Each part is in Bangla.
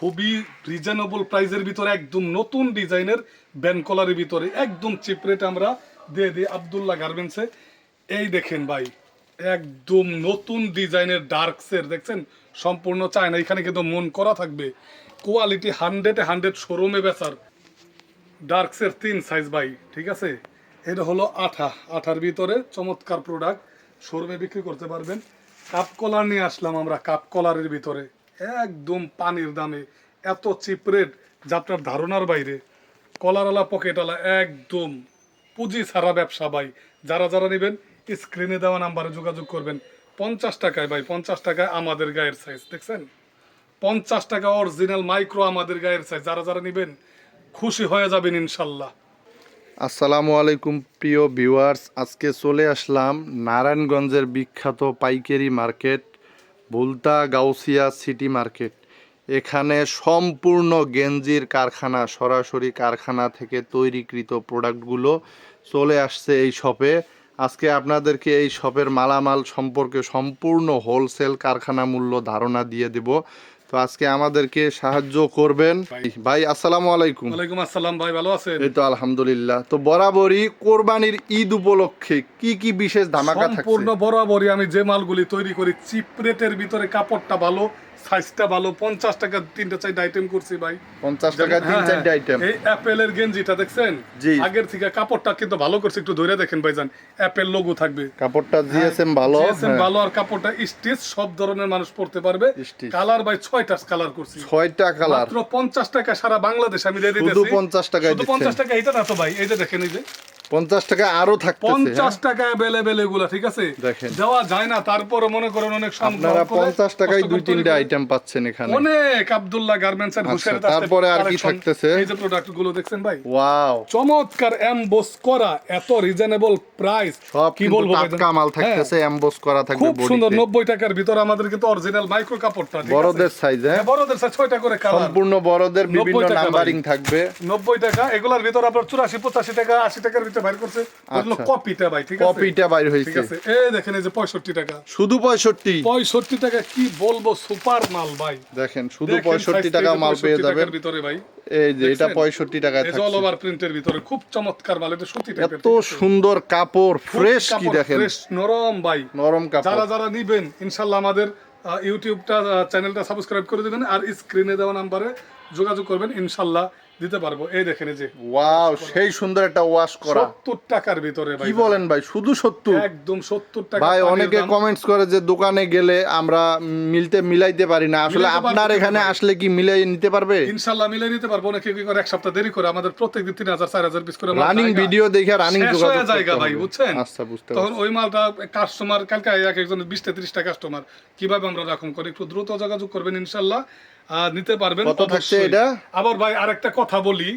খুবই রিজনেবল প্রাইসের ভিতরে একদম নতুন ডিজাইনের ব্যান্ড কলারের ভিতরে একদম চিপ রেট আমরা দিয়ে দিই আবদুল্লাহ গার্মেন্টসে এই দেখেন ভাই, একদম নতুন ডিজাইনের ডার্কসের দেখছেন? সম্পূর্ণ চায় না এখানে কিন্তু মন করা থাকবে। কোয়ালিটি হান্ড্রেডে হান্ড্রেড শোরুমে বেচার। ডার্কসের তিন সাইজ ভাই, ঠিক আছে? এটা হলো আঠা, আঠার ভিতরে চমৎকার প্রোডাক্ট শোরুমে বিক্রি করতে পারবেন। কাপ কলার নিয়ে আসলাম আমরা কাপ কলারের ভিতরে। একদম পানির দামে। এত চিপ রেট যা আপনার ধারণার বাইরে। কলারওয়ালা পকেটওয়ালা একদম। পুঁজি ছাড়া ব্যবসা ভাই। যারা যারা নেবেন স্ক্রিনে দেওয়া নাম্বারে যোগাযোগ করবেন। পঞ্চাশ টাকায় ভাই, পঞ্চাশ টাকায় আমাদের গায়ের সাইজ দেখছেন? পঞ্চাশ টাকা অরিজিনাল মাইক্রো আমাদের গায়ের সাইজ যারা যারা নেবেন, খুশি হয়ে যাবেন ইনশাল্লাহ। আসসালামু আলাইকুম, প্রিয় ভিউয়ার্স আজকে চলে আসলাম নারায়ণগঞ্জের বিখ্যাত পাইকারি market. Bulta Gausia city market. এখানে সম্পূর্ণ গেঞ্জির কারখানা, সরাসরি কারখানা থেকে তৈরিকৃত প্রোডাক্টগুলো চলে আসছে এই শপে। আজকে আপনাদেরকে এই শপের মালামাল সম্পর্কে সম্পূর্ণ হোলসেল কারখানা মূল্য ধারণা দিয়ে দেব। তো আজকে আমাদেরকে সাহায্য করবেন। ভাই আসসালামু আলাইকুম। ওয়ালাইকুম আসসালাম ভাই ভালো আছেন? এই তো আলহামদুলিল্লাহ। তো বরাবরই কোরবানির ঈদ উপলক্ষে কি কি বিশেষ ধামাকা সম্পূর্ণ থাকছে বরাবরই আমি যে মালগুলি তৈরি করি চিপ রেটের ভিতরে কাপড়টা ভালো সাইজটা ভালো পঞ্চাশ টাকা তিনটা চারটা আইটেম করছি ভাই পঞ্চাশ টাকায় তিন হ্যাঁ, চারটে হ্যাঁ। আইটেম এই অ্যাপেলের গেঞ্জিটা দেখছেন জি। আগের থেকে কাপড়টা কিন্তু ভালো করছে একটু ধরে দেখেন ভাইজান অ্যাপেল লোগো থাকবে কাপড়টা জিএসএম ভালো GSM হ্যাঁ। ভালো আর কাপড়টা স্টিচ সব ধরনের মানুষ পড়তে পারবে। কালার বাই ছয়টা কালার করছি ছয়টা কালার মাত্র পঞ্চাশ টাকা সারা বাংলাদেশ আমি দিয়ে দিতেছি শুধু 50 টাকায় শুধু। পঞ্চাশ টাকা এটা না তো ভাই এই যে দেখেন এই যে পঞ্চাশ টাকা আরও পঞ্চাশ হ্যাঁ? টাকা অ্যাভেলেবেল এগুলা ঠিক আছে? দেখেন। দেওয়া যায় না তারপরে মনে করেন অনেক আপনারা পঞ্চাশ টাকায় দুই তিনটা আইটেম পাচ্ছেন এখানে। অনেক আব্দুল্লাহ গার্মেন্টস এর আচ্ছা, তারপরে আর কি থাকতেছে? এই যে প্রোডাক্টগুলো দেখছেন ভাই? ওয়াও চমৎকার এমবোস করা এত রিজনেবল প্রাইস কি বলব টাটকা মাল থাকতেছে এমবোস করা থাকবে খুব সুন্দর বডিতে নব্বই টাকার ভিতরে আমাদের কিন্তু অরিজিনাল মাইক্রো কাপড়টা বড়দের সাইজ হ্যাঁ? হ্যাঁ, বড়দের সাইজ ছয়টা করে কালার সম্পূর্ণ বড়দের 90 বিভিন্ন নাম্বারিং থাকবে। নব্বই টাকা এগুলার ভিতরে আপনার চুরাশি পঁচাশি টাকা আশি টাকার ভিতরে বাইর করছে। আচ্ছা। কপিটা ভাই ঠিক আছে? কপিটা বাইর ঠিক আছে। এই দেখেন এই যে পঁয়ষট্টি টাকা। শুধু পঁয়ষট্টি? পঁয়ষট্টি টাকা কি বলব সুপার মাল ভাই। দেখেন শুধু দেখেন পঁয়ষট্টি size টাকা মাল পেয়ে যাবেন। ভিতরে ভাই। এই যে এটা দেখছেন? পঁয়ষট্টি টাকায় এই যে অল ওভার প্রিন্টের ভিতরে খুব চমৎকার মাল এটা সুতি টাইপের এত সুন্দর কাপড় ফ্রেশ কি দেখেন? ফ্রেশ নরম ভাই। নরম যারা কাপড়। যারা নিবেন ইনশাল্লাহ আমাদের ইউটিউবটা চ্যানেলটা সাবস্ক্রাইব করে দিবেন আর স্ক্রিনে দেওয়া নাম্বারে যোগাযোগ করবেন ইনশাল্লাহ দিতে পারব। এই দেখেন এই যে ওয়াও সেই সুন্দর একটা ওয়াশ করা। সত্তর টাকার ভিতরে ভাই কি বলেন ভাই শুধু সত্তর? একদম সত্তর টাকা ভাই অনেকে কমেন্টস করে যে দোকানে গেলে আমরা মিলতে মিলাইতে পারি না। আসলে আপনার এখানে আসলে কি মিলাই নিতে পারবে? ইনশাল্লাহ মিলে নিতে পারব অনেকে কি করে এক সপ্তাহ দেরি করে আমাদের প্রত্যেকদিন তিন হাজার চার হাজার পিস করে রানিং ভিডিও দেখে রানিং যোগাযোগ জায়গা ভাই বুঝছেন? আচ্ছা বুঝতে তখন ওই মালটা কাস্টমার কালকে এক একজন বিশটা ত্রিশটা কাস্টমার কীভাবে আমরা রাখুন করে? একটু দ্রুত যোগাযোগ করবেন ইনশাল্লাহ নিতে পারবেন কত থাকছে এটা? আবার ভাই আরেকটা কথা বলি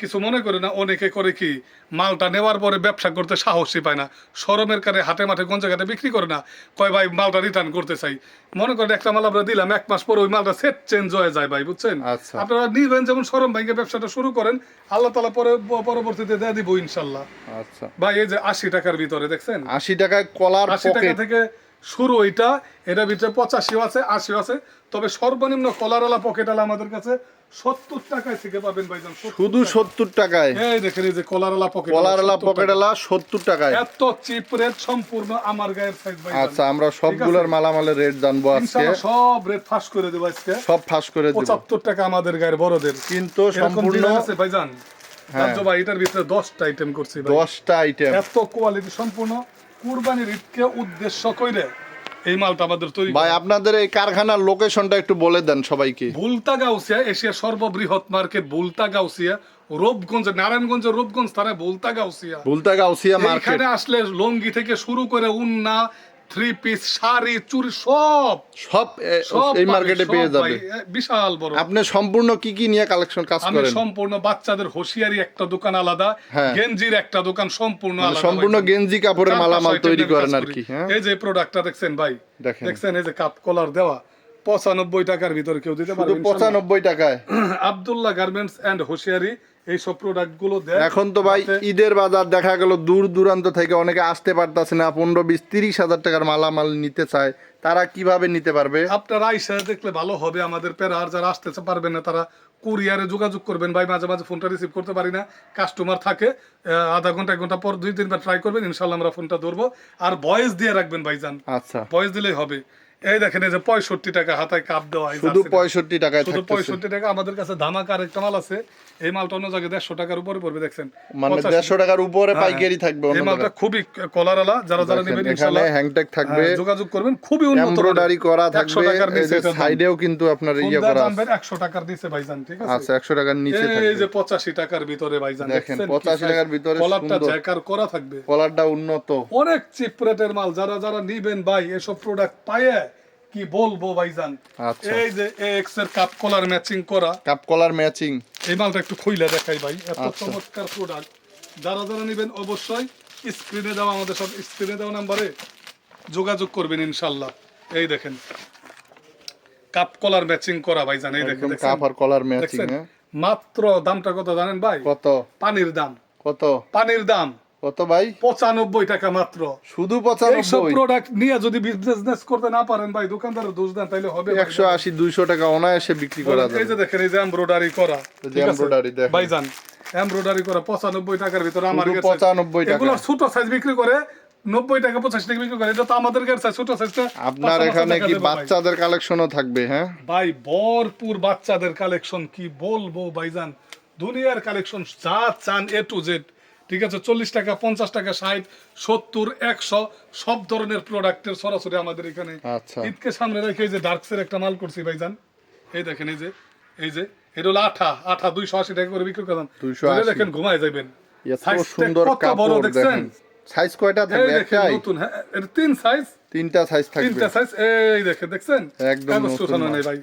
কিছু মনে করে না অনেকে করে কি মালটা নেওয়ার পরে ব্যবসা করতে সাহসই পায় না সরমের কারে হাটে মাঠে কোন জায়গাতে বিক্রি করে না কয় ভাই মালটা রিটার্ন করতে চাই। মনে করেন একটা মাল আমরা দিলাম এক মাস পরে ওই মালটা সেট চেঞ্জ হয়ে যায় ভাই বুঝছেন? আচ্ছা। আপনারা নিবেন যেমন সরম ব্যাংকে ব্যবসাটা শুরু করেন আল্লাহ তালা পরে পরবর্তীতে দিয়ে দিব ইনশাল্লাহ। আচ্ছা। ভাই এই যে আশি টাকার ভিতরে দেখছেন? আশি টাকায় কলার আশি টাকা থেকে শুরু এটা এটার ভিতরে পঁচাশিও আছে আশিও আছে তবে সর্বনিম্ন কলারওয়ালা পকেটওয়ালা আমাদের কাছে সত্তর টাকায় থেকে পাবেন ভাইজান শুধু সত্তর টাকায়? এই দেখেন এই যে কলারওয়ালা পকেট কলারওয়ালা পকেটওয়ালা সত্তর টাকায়। এত চিপ রেট সম্পূর্ণ আমার গায়ের সাইজ ভাই আচ্ছা আমরা সবগুলোর মালামালের রেট জানব আজকে। সব রেট ফাঁস করে দেবো আজকে। সব ফাঁস করে দিব। পঁচাত্তর টাকা আমাদের গায়ের বড়দের। কিন্তু এরকম সম্পূর্ণ আছে ভাইজান। হ্যাঁ। ভাই এটার ভিতরে দশটা আইটেম করছি দশটা আইটেম এত কোয়ালিটি সম্পূর্ণ। কুরবানির ঈদকে উদ্দেশ্য কইরে এই মালটা আমাদের তৈরি ভাই আপনাদের এই কারখানার লোকেশনটা একটু বলে দেন সবাইকে। বুলতা গাউসিয়া এশিয়ার সর্ববৃহৎ মার্কেট বুলতা গাউসিয়া রূপগঞ্জ নারায়ণগঞ্জ রূপগঞ্জ থানায় বুলতা গাউসিয়া বুলতা গাউসিয়া মার্কেট। এখানে আসলে লঙ্গি থেকে শুরু করে উন্না থ্রি পিস শাড়ি চুড়ি সব। সব এই মার্কেটে পেয়ে যাবে। বিশাল বড়। আপনি সম্পূর্ণ কি কি নিয়ে কালেকশন কাজ আমি সম্পূর্ণ বাচ্চাদের হোশিয়ারি একটা দোকান আলাদা হ্যাঁ। গেঞ্জির একটা দোকান সম্পূর্ণ মানে আলাদা সম্পূর্ণ গেঞ্জি কাপড়ের মালামাল তৈরি করেন আর কি হ্যাঁ? এই যে প্রোডাক্টটা দেখছেন ভাই দেখেন। দেখছেন এই যে কাপ কলার দেওয়া পঁচানব্বই টাকার ভিতরে কেউ দিতে পারবে পঁচানব্বই টাকায়। আব্দুল্লাহ গার্মেন্টস এন্ড হোশিয়ারি এই সব প্রোডাক্টগুলো এখন তো ভাই ঈদের বাজার দেখা গেল দূর দূরান্ত থেকে অনেকে আসতে পারতাছে না। পনেরো বিশ তিরিশ হাজার টাকার মালামাল নিতে চায়। তারা কীভাবে নিতে পারবে? আপনারা আইসা দেখলে ভালো হবে আমাদের প্যারার যারা আসতে পারবেন না তারা কুরিয়ারে যোগাযোগ করবেন। ভাই মাঝে মাঝে ফোনটা রিসিভ করতে পারি না। কাস্টমার থাকে আধা ঘণ্টা এক ঘণ্টা পর দুই তিনবার ট্রাই করবেন ইনশাল্লাহ আমরা ফোনটা ধরবো। আর ভয়েস দিয়ে রাখবেন ভাইজান। আচ্ছা। ভয়েস দিলেই হবে। এই দেখেন এই যে পঁয়ষট্টি টাকা হাতায় কাপ দেওয়া শুধু পঁয়ষট্টি টাকায় শুধু পঁয়ষট্টি টাকা আমাদের কাছে ধামাকা মাল আছে। এই মালটা অন্য জায়গায় দেড়শো টাকার উপরে পড়বে দেখছেন? মানে দেড়শো টাকার উপরে হ্যাঁ, পাইকারি থাকবে এই মালটা। খুবই কলারালা যারা যারা নেবেন হ্যাংটেক থাকবে। যোগাযোগ করবেন খুবই উন্নত এমব্রয়ডারি করা থাকবে। সাইডেও কিন্তু আপনার ইয়ে করা জানবেন একশো টাকার দিছে ভাইজান ঠিক আছে? আছে একশো টাকার নিচে এই যে পঁচাশি টাকার ভিতরে ভাইজান দেখেন, দেখছেন 85 টাকার ভিতরে কলারটা জ্যাকার করা থাকবে। কলারটা উন্নত। অনেক চিপ রেটের মাল যারা যারা নিবেন ভাই এসব প্রোডাক্ট পায়ে কি বলব ভাইজান? আচ্ছা। এই যে এক্সের কাপ কলার ম্যাচিং করা। কাপ কলার ম্যাচিং এই মালটা একটু খুইলে দেখাই ভাই এত আচ্ছা। চমৎকার প্রোডাক্ট যারা যারা নেবেন অবশ্যই স্ক্রিনে দেওয়া আমাদের সব স্ক্রিনে দেওয়া নাম্বারে যোগাযোগ করবেন ইনশাল্লাহ এই দেখেন কাপ কলার ম্যাচিং করা ভাই জান এই দেখেন কাপ আর কলার ম্যাচিং মাত্র দামটা কত জানেন ভাই? কত? পানির দাম। কত? পানির দাম। কত ভাই? পঁচানব্বই টাকা মাত্র। শুধু পঁচানব্বই? প্রোডাক্ট নিয়ে যদি বিজনেস করতে না পারেন ভাই দোকানদারের দোষ দেন তাইলে হবে একশো আশি দুইশো টাকা অনায়াসে বিক্রি করা এই যে দেখেন এই যে এমব্রয়ডারি করা? দেখেন। ভাইজান এমব্রয়ডারি করা পঁচানব্বই টাকার ভিতরে আমার 95 টাকা। এগুলো ছোট সাইজ বিক্রি করে নব্বই টাকা পঁচাশি টাকা বিক্রি করে এটা তো আমাদের কাছে ছোট সাইজটা আপনার এখানে কি বাচ্চাদের কালেকশনও থাকবে হ্যাঁ? ভাই ভরপুর বাচ্চাদের কালেকশন কি বলব ভাইজান? দুনিয়ার কালেকশন যা চান এ টু জেড ঠিক আছে চল্লিশ টাকা পঞ্চাশ টাকা ষাট সত্তর একশো সব ধরনের প্রোডাক্টের সরাসরি আমাদের এখানে আচ্ছা। ঈদকে সামনে রেখে এই যে ডার্কসের একটা মাল করছি ভাইজান। এই দেখেন এই যে এই যে এটা হলো আঠা আঠা দুইশো আশি টাকা করে বিক্রি করলাম। 280 দেখেন ঘুমায় যাবেন সুন্দর বড় কাপড় দেখছেন? সাইজ কয়টা থাকবে একটাই। নতুন হ্যাঁ তিন সাইজ তিনটা সাইজ থাকবে। তিনটা সাইজ এই দেখেন দেখছেন? একদম নতুন ভাই।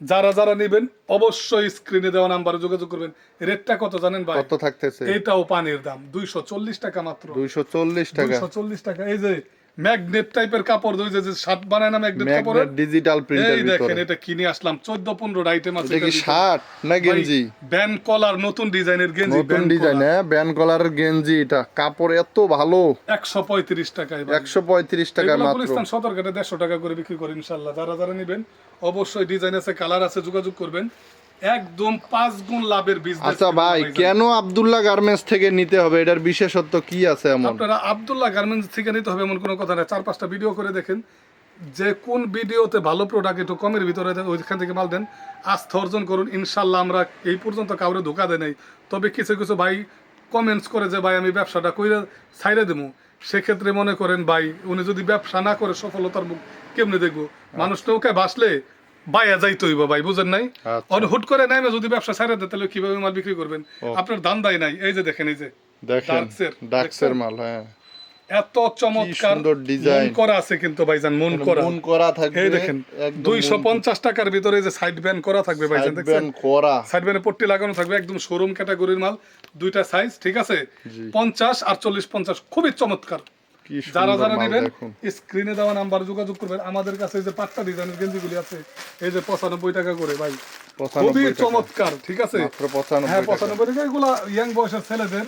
যারা যারা নেবেন অবশ্যই স্ক্রিনে দেওয়া নাম্বারে যোগাযোগ করবেন। রেটটা কত জানেন ভাই? কত থাকতেছে? এটাও পানির দাম দুইশো চল্লিশ টাকা মাত্র। দুইশো চল্লিশ টাকা। দুইশো চল্লিশ টাকা। এই যে ম্যাগনেট টাইপের কাপড় ওই যে শার্ট বানায় না ম্যাগনেট ম্যাগনেট ডিজিটাল প্রিন্টের এই দেখেন এটা কিনে আসলাম। চোদ্দ পনেরো আইটেম আছে এটা কি শার্ট না গেঞ্জি? ব্যান কলার নতুন ডিজাইনের গেঞ্জি নতুন ডিজাইন হ্যাঁ ব্যান কলারের গেঞ্জি এটা। কাপড় এত ভালো। একশো পঁয়ত্রিশ টাকায় ভাই। একশো পঁয়ত্রিশ টাকা এগুলো মাত্র। গুলিস্তান সদরঘাটে দেড়শো টাকা করে বিক্রি করে ইনশাল্লাহ। যারা যারা নেবেন অবশ্যই ডিজাইন আছে কালার আছে যোগাযোগ করবেন। একদম পাঁচ গুণ লাভের বিজনেস আচ্ছা ভাই কেন আব্দুল্লাহ গার্মেন্টস থেকে নিতে হবে? এটার বিশেষত্ব কি আছে এমন? আপনারা আব্দুল্লাহ গার্মেন্টস থেকে নিতে হবে এমন কোনো কথা না। চার পাঁচটা ভিডিও করে দেখেন। যে কোন ভিডিওতে ভালো প্রোডাক্ট একটু কমের ভিতরে দেয়, ওইখান থেকে মাল দেন আস্থা অর্জন করুন। ইনশাল্লাহ আমরা এই পর্যন্ত কাউরে ধোকা দেয় নাই। তবে কিছু কিছু ভাই কমেন্টস করে যে ভাই আমি ব্যবসাটা কইরে ছাইরে দেবো সেক্ষেত্রে মনে করেন ভাই উনি যদি ব্যবসা না করে সফলতার মুখ কেমনে দেখব? মানুষ নৌকায় বাসলে বাইয়া যাইতে হইব ভাই বুঝেন নাই? আচ্ছা। অন হুট করে নাই না যদি ব্যবসা দেয় তাহলে কীভাবে মাল বিক্রি করবেন? আপনার নাই। এই যে দেখেন এই যে ডার্কসের, মাল হ্যাঁ। এত চমৎকার সুন্দর ডিজাইন। করা আছে কিন্তু ভাইজান মন করা। মন করা থাকবে এই দেখেন একদম দুইশো মন- পঞ্চাশ টাকার ভিতরে যে সাইড ব্যান্ড করা থাকবে ভাইজান করা। সাইড ব্যান্ডে পট্টি লাগানো থাকবে একদম শোরুম ক্যাটাগরির মাল দুইটা সাইজ ঠিক আছে? জি। পঞ্চাশ আর চল্লিশ পঞ্চাশ খুবই চমৎকার। যারা যারা নেবেন স্ক্রিনে দেওয়া নাম্বার যোগাযোগ করবেন। আমাদের কাছে এই যে পাট্টা ডিজাইনের গেঞ্জিগুলি আছে এই যে পঁচানব্বই টাকা করে ভাই। খুবই চমৎকার ঠিক আছে? হ্যাঁ পঁচানব্বই টাকা। এগুলো ইয়াং বয়সের ছেলেদের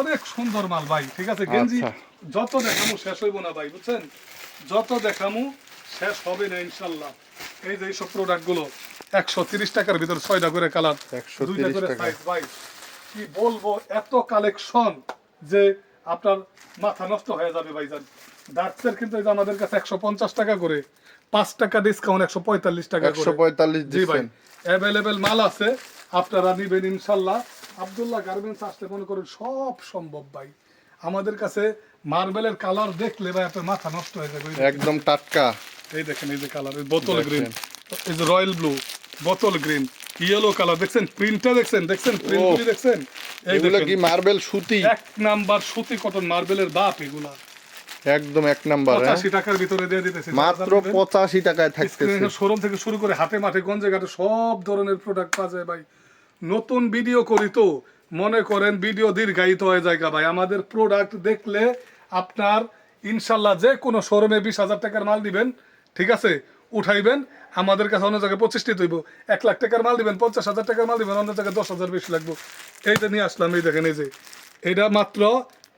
অনেক সুন্দর মাল ভাই ঠিক আছে? গেঞ্জি আচ্ছা। যত দেখামু শেষ হইব না ভাই বুঝছেন? যত দেখামু শেষ হবে না ইনশাল্লাহ। এই যে এইসব প্রোডাক্টগুলো একশো তিরিশ টাকার ভিতর ছয়টা করে কালার 130 দুইটা করে। সাইজ ভাই কি বলব এত কালেকশন যে আপনার মাথা নষ্ট হয়ে যাবে ভাইজান। ডার্কসের কিন্তু এই যে আমাদের কাছে একশো পঞ্চাশ টাকা করে পাঁচ টাকা ডিসকাউন্ট একশো পঁয়তাল্লিশ টাকা একশো করে পঁয়তাল্লিশ জি ভাই অ্যাভেলেবেল মাল আছে আপনারা নিবেন ইনশাল্লাহ। আব্দুল্লাহ গার্মেন্টস আসতে মনে করুন সব সম্ভব ভাই। আমাদের কাছে মার্বেলের কালার দেখলে ভাই আপনার মাথা নষ্ট হয়ে যাবে। একদম টাটকা। এই দেখেন এই যে কালার বোতল গ্রিন এই যে রয়্যাল ব্লু বোতল গ্রিন ইয়েলো কালার দেখছেন? প্রিন্টটা দেখছেন? দেখছেন? প্রিন্টগুলি দেখছেন? কি মার্বেল সুতি? এক নাম্বার সুতি কটন মার্বেলের বাপ এগুলা। একদম এক নাম্বার হ্যাঁ? পঁচাশি টাকার ভিতরে দিয়ে দিতেছি। মাত্র পঁচাশি টাকায় থাকতেছে। শোরুম থেকে শুরু করে হাতে মাঠে গঞ্জে ঘাটে সব ধরনের প্রোডাক্ট পাওয়া যায় ভাই। নতুন ভিডিও করি তো মনে করেন ভিডিও দীর্ঘায়িত হয়ে যায় ভাই। আমাদের প্রোডাক্ট দেখলে আপনার ইনশাল্লাহ যে কোনো শোরুমে বিশ হাজার টাকার মাল দিবেন ঠিক আছে? উঠাইবেন আমাদের কাছে অন্য জায়গায় পঁচিশটি তৈব এক লাখ টাকার মাল দিবেন পঞ্চাশ হাজার টাকার মাল দিবেন অন্য জায়গায় দশ হাজার বেশি লাগবে। এইটা নিয়ে আসলাম এই দেখেন এই যে। এটা মাত্র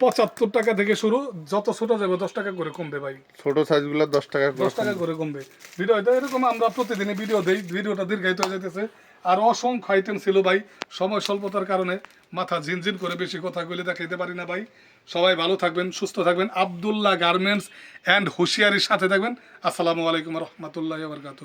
পঁচাত্তর টাকা থেকে শুরু যত ছোট যাবে দশ টাকা করে কমবে ভাই। ছোট সাইজগুলো দশ টাকা দশ টাকা করে কমবে। ভিডিওটা এরকম আমরা প্রতিদিনই ভিডিও দেই ভিডিওটা দীর্ঘায়িত হয়ে যেতেছে আর অসংখ্য আইটেম ছিল ভাই সময় স্বল্পতার কারণে মাথা ঝিনঝিন করে বেশি কথা কইলে দেখাইতে পারি না ভাই। সবাই ভালো থাকবেন সুস্থ থাকবেন। আবদুল্লাহ গার্মেন্টস অ্যান্ড হুঁশিয়ারির সাথে থাকবেন। আসসালামু আলাইকুম রহমতুল্লাহ বরকাত